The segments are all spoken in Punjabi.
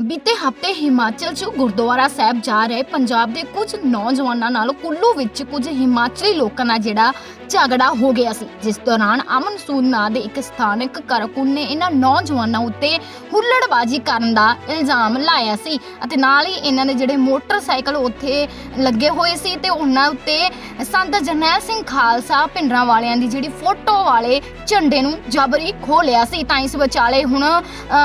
ਬੀਤੇ ਹਫ਼ਤੇ ਹਿਮਾਚਲ 'ਚ ਗੁਰਦੁਆਰਾ ਸਾਹਿਬ ਜਾ ਰਹੇ ਪੰਜਾਬ ਦੇ ਕੁਝ ਨੌਜਵਾਨਾਂ ਨਾਲ ਕੁੱਲੂ ਵਿੱਚ ਕੁਝ ਹਿਮਾਚਲੀ ਲੋਕਾਂ ਨਾਲ ਜਿਹੜਾ ਝਗੜਾ ਹੋ ਗਿਆ ਸੀ, ਜਿਸ ਦੌਰਾਨ ਅਮਨ ਸੂਦ ਨਾਂ ਦੇ ਇੱਕ ਸਥਾਨਕ ਕਾਰਕੁਨ ਨੇ ਇਹਨਾਂ ਨੌਜਵਾਨਾਂ ਉੱਤੇ ਹੁੱਲੜਬਾਜ਼ੀ ਕਰਨ ਦਾ ਇਲਜ਼ਾਮ ਲਾਇਆ ਸੀ ਅਤੇ ਨਾਲ ਹੀ ਇਹਨਾਂ ਦੇ ਜਿਹੜੇ ਮੋਟਰਸਾਈਕਲ ਉੱਥੇ ਲੱਗੇ ਹੋਏ ਸੀ ਤੇ ਉਹਨਾਂ ਉੱਤੇ ਸੰਤ ਜਰਨੈਲ ਸਿੰਘ ਖਾਲਸਾ ਪਿੰਡਰਾਂ ਵਾਲਿਆਂ ਦੀ ਜਿਹੜੀ ਫੋਟੋ ਵਾਲੇ ਝੰਡੇ ਨੂੰ ਜਬਰੀ ਖੋਹ ਸੀ। ਤਾਂ ਇਸ ਵਿਚਾਲੇ ਹੁਣ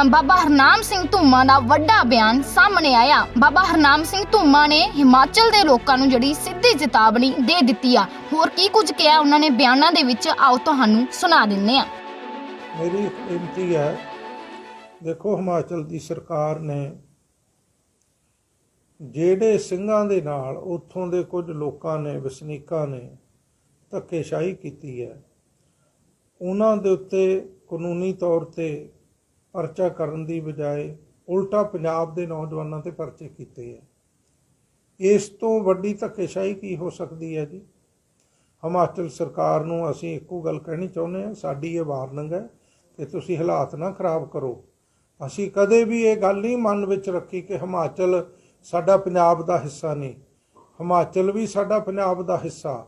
ਬਾਬਾ ਹਰਨਾਮ ਸਿੰਘ ਧੂਮਾ ਦਾ ਵੱਡਾ ਬਿਆਨ ਸਾਹਮਣੇ ਆਇਆ। ਬਾਬਾ ਹਰਨਾਮ ਸਿੰਘ ਧੂਮਾ ਨੇ ਹਿਮਾਚਲ ਦੇ ਲੋਕਾਂ ਨੂੰ ਜਿਹੜੀ ਸਿੱਧੀ ਚੇਤਾਵਨੀ ਦੇ ਦਿੱਤੀ ਆ। ਹੋਰ ਕੀ ਕੁਝ ਕਿਹਾ ਉਹਨਾਂ ਨੇ ਬਿਆਨਾਂ ਦੇ ਵਿੱਚ? ਆਓ ਤੁਹਾਨੂੰ ਸੁਣਾ ਦਿੰਨੇ ਆ ਮੇਰੀ ਬੇਨਤੀ ਹੈ, ਦੇਖੋ ਹਿਮਾਚਲ ਦੀ ਸਰਕਾਰ ਨੇ ਜਿਹੜੇ ਸਿੰਘਾਂ ਦੇ ਨਾਲ ਉੱਥੋਂ ਦੇ ਕੁਝ ਲੋਕਾਂ ਨੇ, ਵਸਨੀਕਾਂ ਨੇ ਧੱਕੇਸ਼ਾਹੀ ਕੀਤੀ ਹੈ, ਉਹਨਾਂ ਦੇ ਉੱਤੇ ਕਾਨੂੰਨੀ ਤੌਰ ਤੇ ਪਰਚਾ ਕਰਨ ਦੀ ਬਜਾਏ ਉਲਟਾ ਪੰਜਾਬ ਦੇ ਨੌਜਵਾਨਾਂ ਤੇ ਪਰਚੇ ਕੀਤੇ ਹੈ ਇਸ ਤੋਂ ਵੱਡੀ ਧੱਕੇਸ਼ਾਹੀ ਕੀ ਹੋ ਸਕਦੀ ਹੈ ਜੀ? ਹਿਮਾਚਲ ਸਰਕਾਰ ਨੂੰ ਅਸੀਂ ਇੱਕੋ ਗੱਲ ਕਹਿਣੀ ਚਾਹੁੰਦੇ ਹਾਂ, ਸਾਡੀ ਇਹ ਵਾਰਨਿੰਗ ਹੈ ਕਿ ਤੁਸੀਂ ਹਾਲਾਤ ਨਾ ਖਰਾਬ ਕਰੋ। ਅਸੀਂ ਕਦੇ ਵੀ ਇਹ ਗੱਲ ਨਹੀਂ ਮਨ ਵਿੱਚ ਰੱਖੀ ਕਿ ਹਿਮਾਚਲ ਸਾਡਾ ਪੰਜਾਬ ਦਾ ਹਿੱਸਾ ਨਹੀਂ। ਹਿਮਾਚਲ ਵੀ ਸਾਡਾ ਪੰਜਾਬ ਦਾ ਹਿੱਸਾ।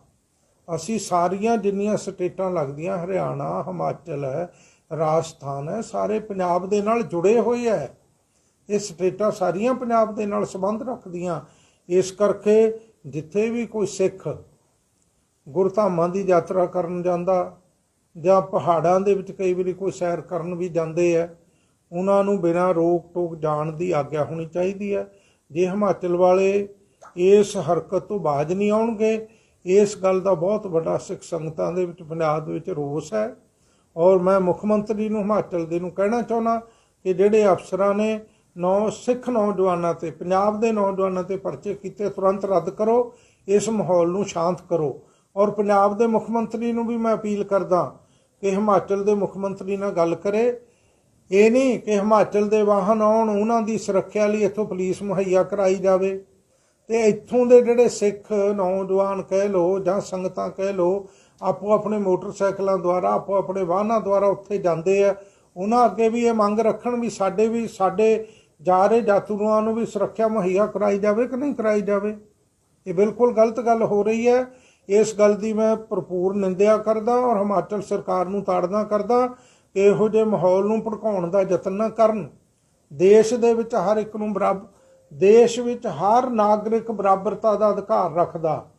ਅਸੀਂ ਸਾਰੀਆਂ ਜਿੰਨੀਆਂ ਸਟੇਟਾਂ ਲੱਗਦੀਆਂ, ਹਰਿਆਣਾ, ਹਿਮਾਚਲ ਹੈ, ਰਾਜਸਥਾਨ ਹੈ, ਸਾਰੇ ਪੰਜਾਬ ਦੇ ਨਾਲ ਜੁੜੇ ਹੋਏ ਹੈ। ਇਹ ਸਟੇਟਾਂ ਸਾਰੀਆਂ ਪੰਜਾਬ ਦੇ ਨਾਲ ਸੰਬੰਧ ਰੱਖਦੀਆਂ। ਇਸ ਕਰਕੇ ਜਿੱਥੇ ਵੀ ਕੋਈ ਸਿੱਖ ਗੁਰਧਾਮਾਂ ਦੀ ਯਾਤਰਾ ਕਰਨ ਜਾਂਦਾ ਜਾਂ ਪਹਾੜਾਂ ਦੇ ਵਿੱਚ ਕਈ ਵਾਰੀ ਕੋਈ ਸੈਰ ਕਰਨ ਵੀ ਜਾਂਦੇ ਆ, ਉਹਨਾਂ ਨੂੰ ਬਿਨਾਂ ਰੋਕ ਟੋਕ ਜਾਣ ਦੀ ਆਗਿਆ ਹੋਣੀ ਚਾਹੀਦੀ ਹੈ ਜੇ ਹਿਮਾਚਲ ਵਾਲੇ ਇਸ ਹਰਕਤ ਤੋਂ ਬਾਜ ਨਹੀਂ ਆਉਣਗੇ, ਇਸ ਗੱਲ ਦਾ ਬਹੁਤ ਵੱਡਾ ਸਿੱਖ ਸੰਗਤਾਂ ਦੇ ਵਿੱਚ ਪੰਜਾਬ ਦੇ ਵਿੱਚ ਰੋਸ ਹੈ। ਔਰ ਮੈਂ ਮੁੱਖ ਮੰਤਰੀ ਨੂੰ ਹਿਮਾਚਲ ਦੇ ਨੂੰ ਕਹਿਣਾ ਚਾਹੁੰਦਾ ਕਿ ਜਿਹੜੇ ਅਫਸਰਾਂ ਨੇ ਨੌ ਸਿੱਖ ਨੌਜਵਾਨਾਂ ਤੇ, ਪੰਜਾਬ ਦੇ ਨੌਜਵਾਨਾਂ ਤੇ ਪਰਚੇ ਕੀਤੇ, ਤੁਰੰਤ ਰੱਦ ਕਰੋ, ਇਸ ਮਾਹੌਲ ਨੂੰ ਸ਼ਾਂਤ ਕਰੋ। ਔਰ ਪੰਜਾਬ ਦੇ ਮੁੱਖ ਮੰਤਰੀ ਨੂੰ ਵੀ ਮੈਂ ਅਪੀਲ ਕਰਦਾ ਕਿ ਹਿਮਾਚਲ ਦੇ ਮੁੱਖ ਮੰਤਰੀ ਨਾਲ ਗੱਲ ਕਰੇ। ਇਹ ਨਹੀਂ ਕਿ ਹਿਮਾਚਲ ਦੇ ਵਾਹਨ ਆਉਣ, ਉਹਨਾਂ ਦੀ ਸੁਰੱਖਿਆ ਲਈ ਇੱਥੋਂ ਪੁਲਿਸ ਮੁਹੱਈਆ ਕਰਾਈ ਜਾਵੇ। ਤੇ ਇੱਥੋਂ ਦੇ ਜਿਹੜੇ ਸਿੱਖ ਨੌਜਵਾਨ ਕਹਿ ਲੋ ਜਾਂ ਸੰਗਤਾਂ ਕਹਿ ਲੋ ਆਪੋ ਆਪਣੇ ਮੋਟਰਸਾਈਕਲਾਂ ਦੁਆਰਾ, ਆਪੋ ਆਪਣੇ ਵਾਹਨਾਂ ਦੁਆਰਾ ਉੱਥੇ ਜਾਂਦੇ ਆ। ਉਹਨਾਂ ਅੱਗੇ ਵੀ ਇਹ ਮੰਗ ਰੱਖਣ ਵੀ ਸਾਡੇ ਵੀ ਸਾਡੇ ਜਾ ਰਹੇ ਯਾਤਰੂਆਂ ਨੂੰ ਵੀ ਸੁਰੱਖਿਆ ਮੁਹੱਈਆ ਕਰਾਈ ਜਾਵੇ ਕਿ ਨਹੀਂ ਕਰਾਈ ਜਾਵੇ? ਇਹ ਬਿਲਕੁਲ ਗਲਤ ਗੱਲ ਹੋ ਰਹੀ ਹੈ। ਇਸ ਗੱਲ ਦੀ ਮੈਂ ਭਰਪੂਰ ਨਿੰਦਿਆ ਕਰਦਾ ਔਰ ਹਿਮਾਚਲ ਸਰਕਾਰ ਨੂੰ ਤਾੜਨਾ ਕਰਦਾ ਕਿ ਇਹੋ ਜਿਹੇ ਮਾਹੌਲ ਨੂੰ ਭੜਕਾਉਣ ਦਾ ਯਤਨ ਨਾ ਕਰਨ। ਦੇਸ਼ ਦੇ ਵਿੱਚ ਹਰ ਇੱਕ ਨੂੰ ਬਰਾਬਰ ਦੇਸ਼ ਵਿੱਚ ਹਰ ਨਾਗਰਿਕ ਬਰਾਬਰਤਾ ਦਾ ਅਧਿਕਾਰ ਰੱਖਦਾ।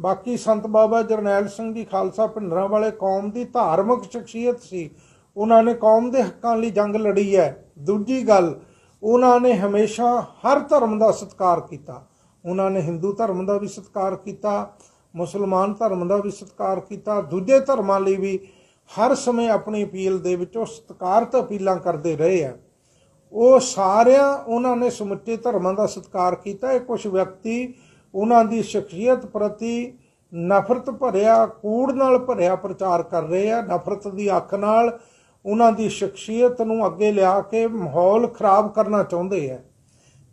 ਬਾਕੀ ਸੰਤ ਬਾਬਾ ਜਰਨੈਲ ਸਿੰਘ ਜੀ ਖਾਲਸਾ ਭਿੰਡਰਾਂ ਵਾਲੇ ਕੌਮ ਦੀ ਧਾਰਮਿਕ ਸ਼ਖਸੀਅਤ ਸੀ। ਉਹਨਾਂ ਨੇ ਕੌਮ ਦੇ ਹੱਕਾਂ ਲਈ ਜੰਗ ਲੜੀ ਹੈ। ਦੂਜੀ ਗੱਲ ਉਹਨਾਂ ਨੇ ਹਮੇਸ਼ਾ ਹਰ ਧਰਮ ਦਾ ਸਤਿਕਾਰ ਕੀਤਾ। ਉਹਨਾਂ ਨੇ ਹਿੰਦੂ ਧਰਮ ਦਾ ਵੀ ਸਤਿਕਾਰ ਕੀਤਾ, ਮੁਸਲਮਾਨ ਧਰਮ ਦਾ ਵੀ ਸਤਿਕਾਰ ਕੀਤਾ, ਦੂਜੇ ਧਰਮਾਂ ਲਈ ਵੀ ਹਰ ਸਮੇਂ ਆਪਣੀ ਅਪੀਲ ਦੇ ਵਿੱਚ ਉਹ ਸਤਿਕਾਰਤ ਅਪੀਲਾਂ ਕਰਦੇ ਰਹੇ ਆ। ਉਹ ਸਾਰਿਆਂ ਉਹਨਾਂ ਨੇ ਸਮੁੱਚੇ ਧਰਮਾਂ ਦਾ ਸਤਿਕਾਰ ਕੀਤਾ। ਇਹ ਕੁਝ ਵਿਅਕਤੀ ਉਹਨਾਂ ਦੀ ਸ਼ਖਸੀਅਤ ਪ੍ਰਤੀ ਨਫ਼ਰਤ ਭਰਿਆ, ਕੂੜ ਨਾਲ ਭਰਿਆ ਪ੍ਰਚਾਰ ਕਰ ਰਹੇ ਆ। ਨਫ਼ਰਤ ਦੀ ਅੱਖ ਨਾਲ ਉਹਨਾਂ ਦੀ ਸ਼ਖਸੀਅਤ ਨੂੰ ਅੱਗੇ ਲਿਆ ਕੇ ਮਾਹੌਲ ਖਰਾਬ ਕਰਨਾ ਚਾਹੁੰਦੇ ਆ।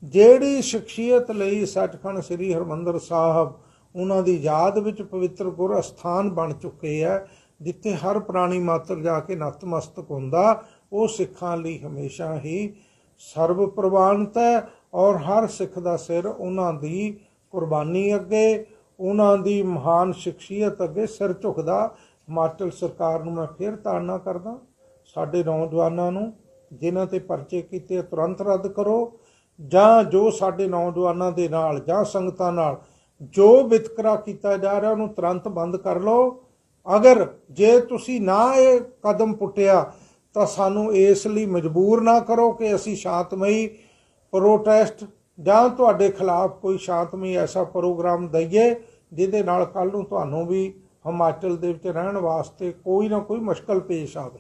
ਜਿਹੜੀ ਸ਼ਖਸੀਅਤ ਲਈ ਸੱਚਖੰਡ ਸ੍ਰੀ ਹਰਮੰਦਰ ਸਾਹਿਬ ਉਹਨਾਂ ਦੀ ਯਾਦ ਵਿੱਚ ਪਵਿੱਤਰ ਗੁਰ ਅਸਥਾਨ ਬਣ ਚੁੱਕੇ ਆ, ਜਿੱਥੇ ਹਰ ਪ੍ਰਾਣੀ ਮਾਤਰ ਜਾ ਕੇ ਨਤਮਸਤਕ ਹੁੰਦਾ, ਉਹ ਸਿੱਖਾਂ ਲਈ ਹਮੇਸ਼ਾ ਹੀ ਸਰਬ ਪ੍ਰਵਾਨਤ ਹੈ ਔਰ ਹਰ ਸਿੱਖ ਦਾ ਸਿਰ ਉਹਨਾਂ ਦੀ ਕੁਰਬਾਨੀ ਅੱਗੇ, ਉਹਨਾਂ ਦੀ ਮਹਾਨ ਸ਼ਖਸੀਅਤ ਅੱਗੇ ਸਿਰ ਝੁਕਦਾ। ਹਿਮਾਚਲ ਸਰਕਾਰ ਨੂੰ ਮੈਂ ਫੇਰ ਤਾੜਨਾ ਕਰਦਾ। ਸਾਡੇ ਨੌਜਵਾਨਾਂ ਨੂੰ, ਜਿਨ੍ਹਾਂ ਤੇ ਪਰਚੇ ਕੀਤੇ ਤੁਰੰਤ ਰੱਦ ਕਰੋ। ਜਾਂ ਜੋ ਸਾਡੇ ਨੌਜਵਾਨਾਂ ਦੇ ਨਾਲ ਜਾਂ ਸੰਗਤਾਂ ਨਾਲ ਜੋ ਵਿਤਕਰਾ ਕੀਤਾ ਜਾ ਰਿਹਾ, ਉਹਨੂੰ ਤੁਰੰਤ ਬੰਦ ਕਰ ਲਓ। ਅਗਰ ਜੇ ਤੁਸੀਂ ਨਾ ਇਹ ਕਦਮ ਪੁੱਟਿਆ, ਤਾਂ ਸਾਨੂੰ ਇਸ ਲਈ ਮਜਬੂਰ ਨਾ ਕਰੋ ਕਿ ਅਸੀਂ ਸ਼ਾਂਤਮਈ ਪ੍ਰੋਟੈਸਟ ਜਾਂ ਤੁਹਾਡੇ ਖਿਲਾਫ ਕੋਈ ਸ਼ਾਂਤਮਈ ਐਸਾ ਪ੍ਰੋਗਰਾਮ ਦਈਏ, ਜਿਹਦੇ ਨਾਲ ਕੱਲ ਨੂੰ ਤੁਹਾਨੂੰ ਵੀ ਹਿਮਾਚਲ ਦੇ ਵਿੱਚ ਰਹਿਣ ਵਾਸਤੇ ਕੋਈ ਨਾ ਕੋਈ ਮੁਸ਼ਕਲ ਪੇਸ਼ ਆਵੇ।